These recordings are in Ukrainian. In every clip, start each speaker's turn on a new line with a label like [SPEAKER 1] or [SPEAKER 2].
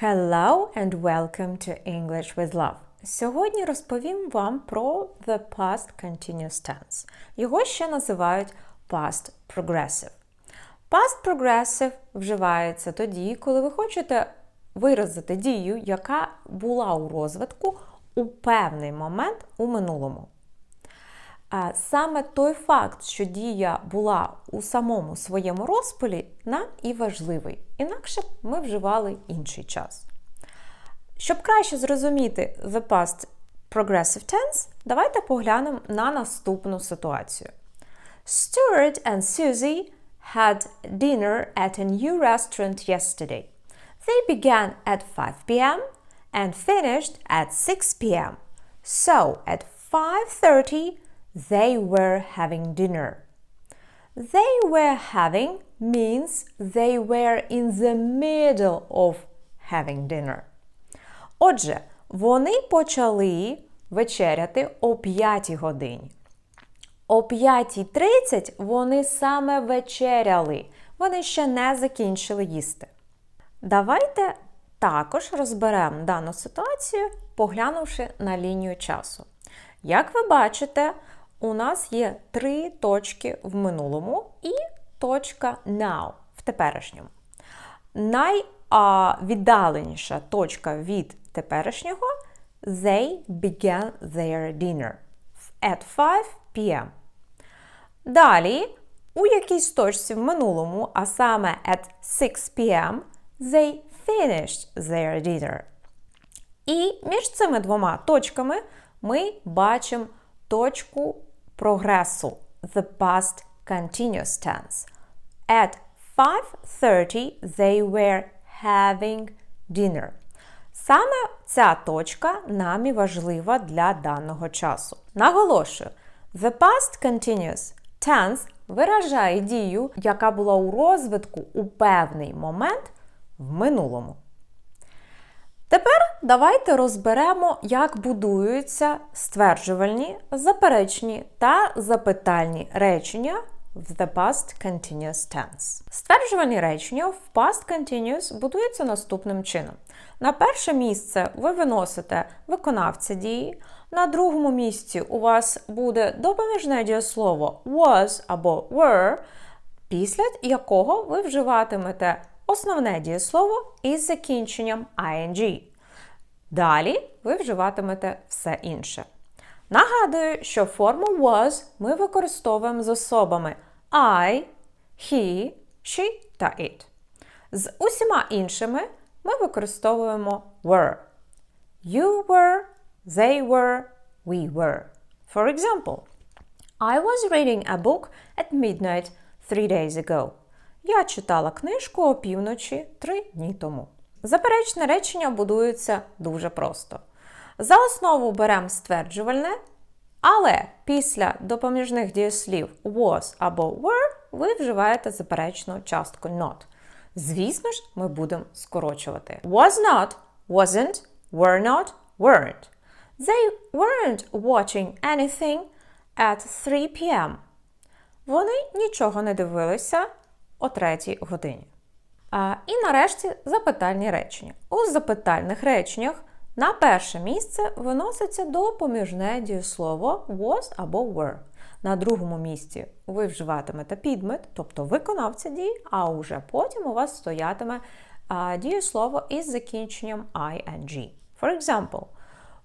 [SPEAKER 1] Hello and welcome to English with Love. Сьогодні розповім вам про the past continuous tense. Його ще називають past progressive. Past progressive вживається тоді, коли ви хочете виразити дію, яка була у розвитку у певний момент у минулому. Саме той факт, що дія була у самому своєму розпалі, нам і важливий. Інакше б ми вживали інший час. Щоб краще зрозуміти the past progressive tense, давайте поглянемо на наступну ситуацію. Stuart and Susie had dinner at a new restaurant yesterday. They began at 5 p.m. and finished at 6 p.m. So at 5:30 they were having dinner. They were having means they were in the middle of having dinner. Отже, вони почали вечеряти о 5 годині. О 5.30 вони саме вечеряли. Вони ще не закінчили їсти. Давайте також розберемо дану ситуацію, поглянувши на лінію часу. Як ви бачите, у нас є три точки в минулому і точка now в теперішньому. Найвіддаленіша точка від теперішнього they began their dinner at 5 p.m. Далі, у якійсь точці в минулому, а саме at 6 p.m., they finished their dinner. І між цими двома точками ми бачимо точку прогресу the past continuous tense. At 5:30 they were having dinner. Саме ця точка нам і важлива для даного часу. Наголошую, the past continuous tense виражає дію, яка була у розвитку у певний момент в минулому. Тепер давайте розберемо, як будуються стверджувальні, заперечні та запитальні речення в the past continuous tense. Стверджувальні речення в past continuous будуються наступним чином. На перше місце ви виносите виконавця дії, на другому місці у вас буде допоміжне дієслово was або were, після якого ви вживатимете основне дієслово із закінченням ing. Далі ви вживатимете все інше. Нагадую, що форму was ми використовуємо з особами I, he, she та it. З усіма іншими ми використовуємо were. You were, they were, we were. For example, I was reading a book at midnight three days ago. Я читала книжку опівночі три дні тому. Заперечне речення будується дуже просто. За основу беремо стверджувальне, але після допоміжних дієслів was або were ви вживаєте заперечну частку not. Звісно ж, ми будемо скорочувати. Was not, wasn't, were not, weren't. They weren't watching anything at 3 p.m. Вони нічого не дивилися о 3 годині. А, І нарешті запитальні речення. У запитальних реченнях на перше місце виноситься допоміжне дієслово was або were. На другому місці ви вживатимете підмет, тобто виконавця дії, а уже потім у вас стоятиме а, дієслово із закінченням ing. For example,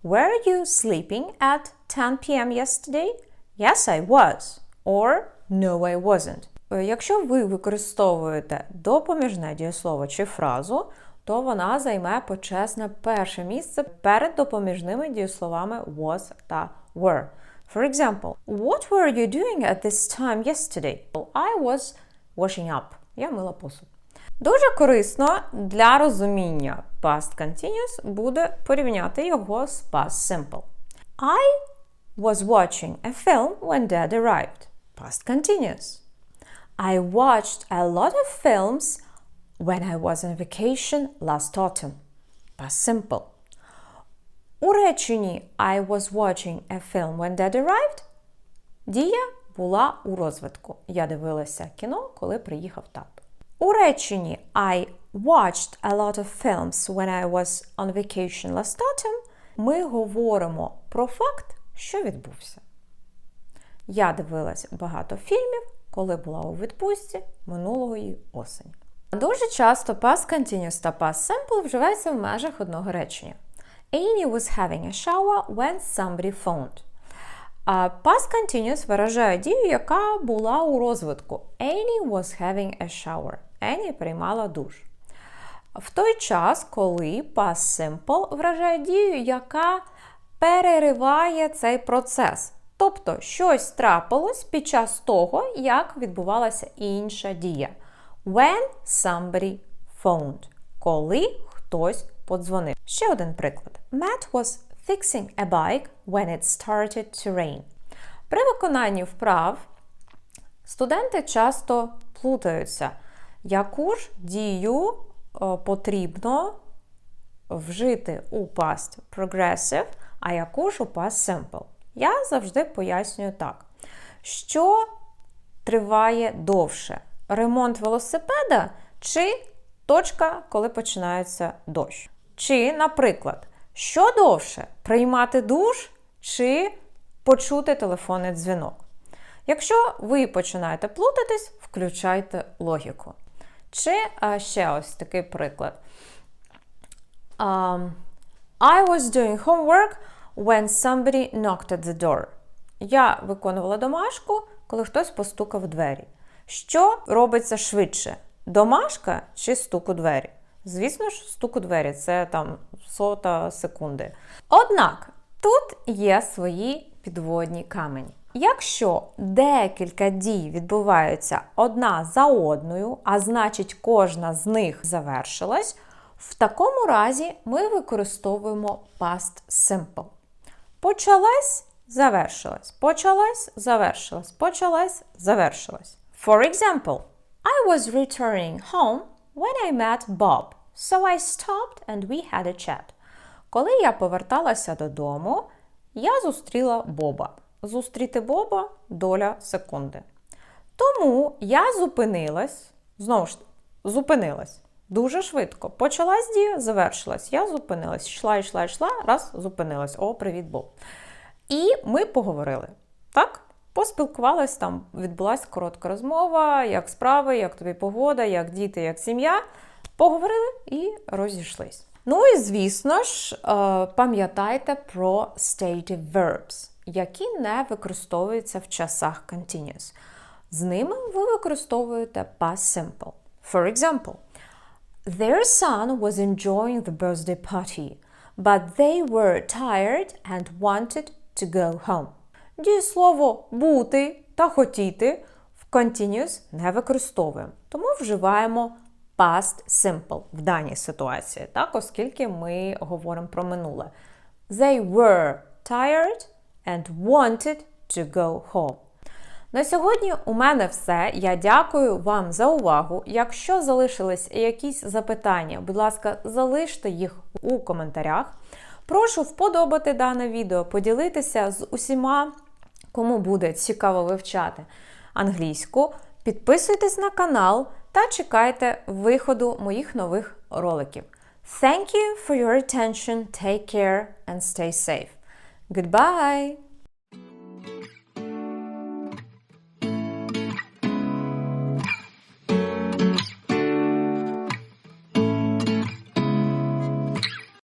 [SPEAKER 1] Were you sleeping at 10 p.m. yesterday? Yes, I was. Or No, I wasn't. Якщо ви використовуєте допоміжне дієслово чи фразу, то вона займе почесне перше місце перед допоміжними дієсловами was та were. For example, what were you doing at this time yesterday? I was washing up. Я мила посуд. Дуже корисно для розуміння past continuous буде порівняти його з past simple. I was watching a film when dad arrived. Past continuous. I watched a lot of films when I was on vacation last autumn. Past simple. У реченні I was watching a film when dad arrived. Дія була у розвитку. Я дивилася кіно, коли приїхав тато. У реченні I watched a lot of films when I was on vacation last autumn, ми говоримо про факт, що відбувся. Я дивилась багато фільмів, коли була у відпустці минулої осені. Дуже часто past continuous та past simple вживаються в межах одного речення. Annie was having a shower when somebody phoned. А past continuous виражає дію, яка була у розвитку. Annie was having a shower. Annie приймала душ. В той час, коли past simple виражає дію, яка перериває цей процес. Тобто щось трапилось під час того, як відбувалася інша дія. When somebody phoned. Коли хтось подзвонив. Ще один приклад. Matt was fixing a bike when it started to rain. При виконанні вправ студенти часто плутаються, яку ж дію е, потрібно вжити у past progressive, а яку ж у past simple. Я завжди пояснюю так, що триває довше: ремонт велосипеда чи точка, коли починається дощ. Чи, наприклад, що довше приймати душ чи почути телефонний дзвінок? Якщо ви починаєте плутатись, включайте логіку. Чи а, ще ось такий приклад. Um, I was doing homework when somebody knocked at the door. Я виконувала домашку, коли хтось постукав в двері. Що робиться швидше? Домашка чи стук у двері? Звісно ж, стук у двері це там сота секунди. Однак тут є свої підводні камені. Якщо декілька дій відбуваються одна за одною, а значить, кожна з них завершилась, в такому разі ми використовуємо past simple. Почалась, завершилась, почалась, завершилась, почалась, завершилась. For example, I was returning home when I met Bob, so I stopped and we had a chat. Коли я поверталася додому, я зустріла Боба. Зустріти Боба доля секунди. Тому я зупинилась, знову ж зупинилась дуже швидко. Почалась дія, завершилась. Я зупинилась. Йшла, йшла, йшла, раз, зупинилась. О, привіт, Боб. І ми поговорили. Так? Поспілкувалась там, відбулася коротка розмова, як справи, як тобі погода, як діти, як сім'я. Поговорили і розійшлись. Ну і звісно ж, е, пам'ятайте про stative verbs, які не використовуються в часах continuous. З ними ви використовуєте past simple. For example, their son was enjoying the birthday party, but they were tired and wanted to go home. Дієслово бути та хотіти в continuous не використовуємо, тому вживаємо past simple в даній ситуації, так, оскільки ми говоримо про минуле. They were tired and wanted to go home. На сьогодні у мене все. Я дякую вам за увагу. Якщо залишились якісь запитання, будь ласка, залиште їх у коментарях. Прошу вподобати дане відео, поділитися з усіма, кому буде цікаво вивчати англійську. Підписуйтесь на канал та чекайте виходу моїх нових роликів. Thank you for your attention. Take care and stay safe. Goodbye!